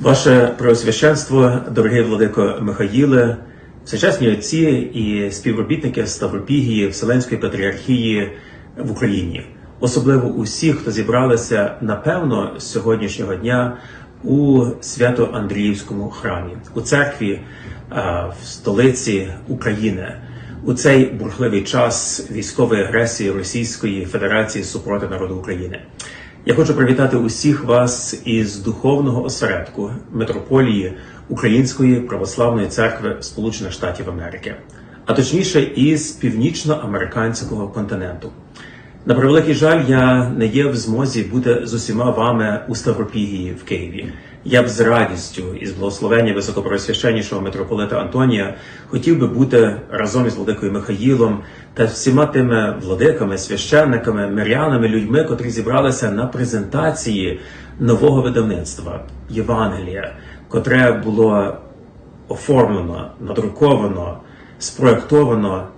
Ваше Преосвященство, дорогий владико Михаїле, всечасні отці і співробітники Ставропігії Вселенської патріархії в Україні, особливо усі, хто зібралися напевно з сьогоднішнього дня у Свято-Андріївському храмі, у церкві в столиці України. У цей бурхливий час військової агресії Російської Федерації супроти народу України. Я хочу привітати усіх вас із духовного осередку митрополії Української православної церкви Сполучених Штатів Америки, а точніше із північноамериканського континенту. На превеликий жаль, я не є в змозі бути з усіма вами у Ставропігії в Києві. Я б з радістю із благословення високопросвященнішого митрополита Антонія хотів би бути разом із владикою Михаїлом та всіма тими владиками, священниками, мирянами, людьми, котрі зібралися на презентації нового видавництва Євангелія, котре було оформлено, надруковано, спроектовано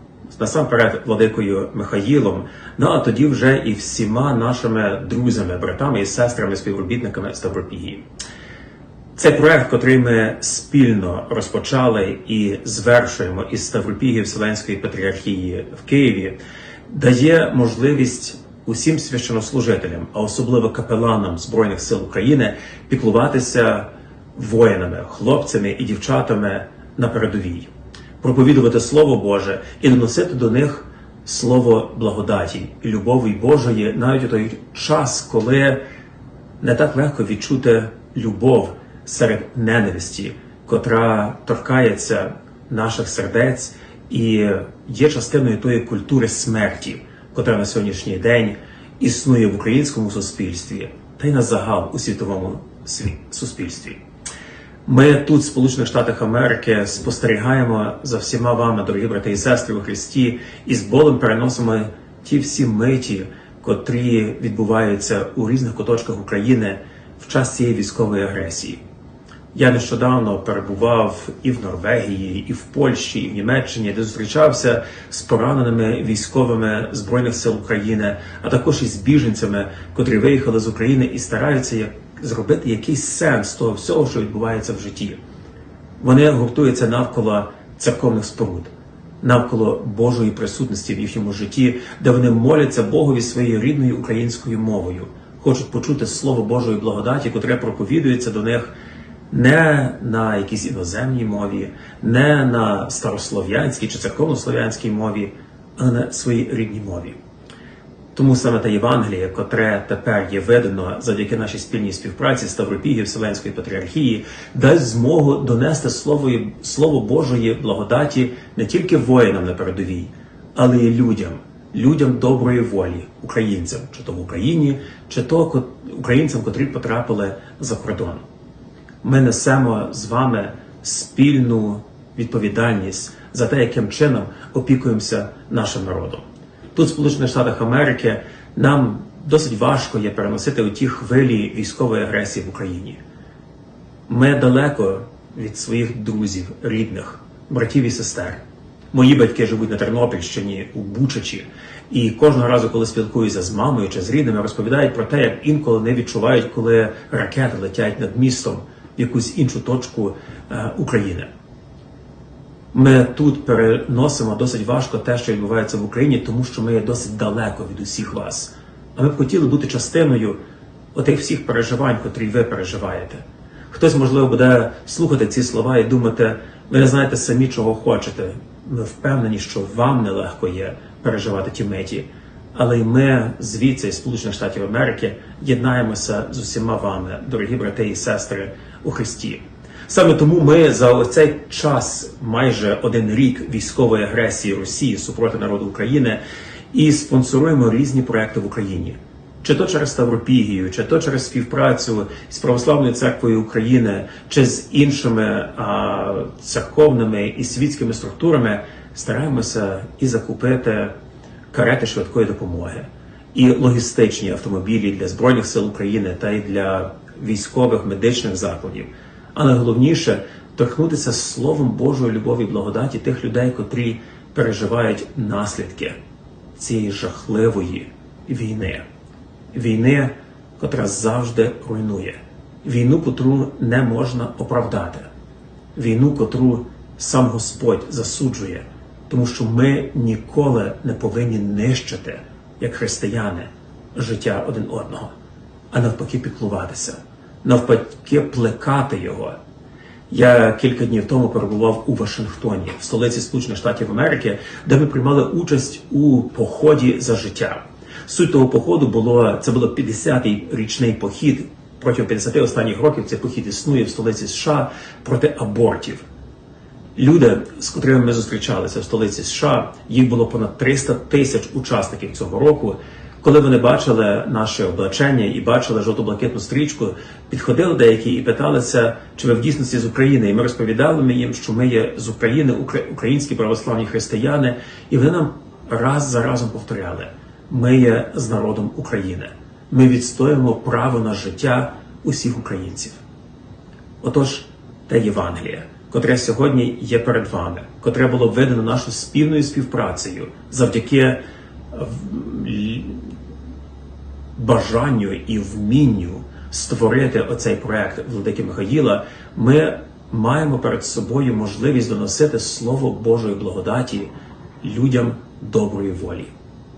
насамперед владикою Михаїлом, ну а тоді вже і всіма нашими друзями, братами і сестрами, співробітниками Ставропігії. Цей проект, котрий ми спільно розпочали і звершуємо із Ставропігії Вселенської патріархії в Києві, дає можливість усім священнослужителям, а особливо капеланам Збройних сил України, піклуватися воїнами, хлопцями і дівчатами на передовій, проповідувати Слово Боже і доносити до них слово благодаті і любові Божої навіть у той час, коли не так легко відчути любов серед ненависті, котра торкається наших сердець і є частиною тої культури смерті, котра на сьогоднішній день існує в українському суспільстві та й на загал у світовому сві- суспільстві. Ми тут, в Сполучених Штатах Америки, спостерігаємо за всіма вами, дорогі брати і сестри у Христі, і з болем переносимо ті всі миті, котрі відбуваються у різних куточках України в час цієї військової агресії. Я нещодавно перебував і в Норвегії, і в Польщі, і в Німеччині, де зустрічався з пораненими військовими збройних сил України, а також із біженцями, котрі виїхали з України і стараються як зробити якийсь сенс того всього, що відбувається в житті. Вони гуртуються навколо церковних споруд, навколо Божої присутності в їхньому житті, де вони моляться Богові своєю рідною українською мовою, хочуть почути слово Божої благодаті, котре проповідується до них не на якійсь іноземній мові, не на старослов'янській чи церковнослов'янській мові, а на своїй рідній мові. Тому саме те Євангеліє, котре тепер є видано завдяки нашій спільній співпраці з Ставропігії Вселенської патріархії, дасть змогу донести слово, слово Божої благодаті не тільки воїнам на передовій, але й людям, людям доброї волі, українцям, чи то в Україні, чи то українцям, котрі потрапили за кордон. Ми несемо з вами спільну відповідальність за те, яким чином опікуємося нашим народом. Тут, в Сполучених Штатах Америки, нам досить важко є переносити у ті хвилі військової агресії в Україні. Ми далеко від своїх друзів, рідних, братів і сестер. Мої батьки живуть на Тернопільщині, у Бучачі, і кожного разу, коли спілкуюся з мамою чи з рідними, розповідають про те, як інколи не відчувають, коли ракети летять над містом якусь іншу точку е, України. Ми тут переносимо досить важко те, що відбувається в Україні, тому що ми є досить далеко від усіх вас. А ми б хотіли бути частиною отих всіх переживань, котрі ви переживаєте. Хтось, можливо, буде слухати ці слова і думати, ви не знаєте самі, чого хочете. Ми впевнені, що вам нелегко є переживати ті миті. Але й ми звідси, з Сполучених Штатів Америки, єднаємося з усіма вами, дорогі брати і сестри у Христі. Саме тому ми за цей час, майже один рік військової агресії Росії супроти народу України, і спонсоруємо різні проекти в Україні. Чи то через Ставропігію, чи то через співпрацю з Православною церквою України, чи з іншими а, церковними і світськими структурами, стараємося і закупити карети швидкої допомоги, і логістичні автомобілі для Збройних сил України та й для військових медичних закладів. А найголовніше торкнутися словом Божої любові і благодаті тих людей, котрі переживають наслідки цієї жахливої війни, війни, котра завжди руйнує, війну, котру не можна оправдати, війну, котру сам Господь засуджує, тому що ми ніколи не повинні нищити, як християни, життя один одного, а навпаки піклуватися, навпаки плекати його. Я кілька днів тому перебував у Вашингтоні, в столиці Сполучених Штатів Америки, де ми приймали участь у поході за життя. Суть того походу було це було 50-й річний похід. Протягом 50 останніх років цей похід існує в столиці США проти абортів. Люди, з котрими ми зустрічалися в столиці США, їх було понад 300 тисяч учасників цього року. Коли вони бачили наше облачення і бачили жовто-блакитну стрічку, підходили деякі і питалися, чи ви в дійсності з України. І ми розповідали їм, що ми є з України, українські православні християни, і вони нам раз за разом повторяли: ми є з народом України. Ми відстоюємо право на життя усіх українців. Отож, те Євангеліє, котре сьогодні є перед вами, котре було введено нашою спільною співпрацею завдяки е, бажанню і вмінню створити оцей проект Владики Михаїла, ми маємо перед собою можливість доносити Слово Божої благодаті людям доброї волі,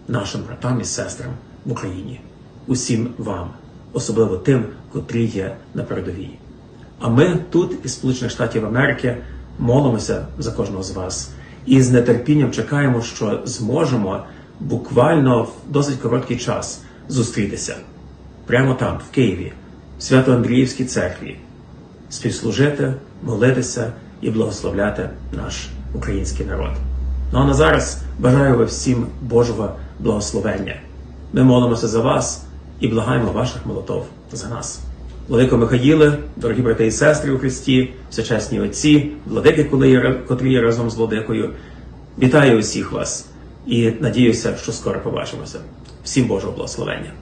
нашим братам і сестрам в Україні, усім вам, особливо тим, котрі є на передовій. А ми тут, із Сполучених Штатів Америки, молимося за кожного з вас і з нетерпінням чекаємо, що зможемо буквально в досить короткий час зустрітися прямо там, в Києві, в Свято-Андріївській церкві, співслужити, молитися і благословляти наш український народ. Ну а на зараз бажаю вам всім Божого благословення. Ми молимося за вас і благаємо ваших молитов за нас. Владико Михаїле, дорогі брати і сестри у Христі, всечесні отці, владики, котрі є разом з владикою. Вітаю усіх вас і надіюся, що скоро побачимося. Всім Божого благословення.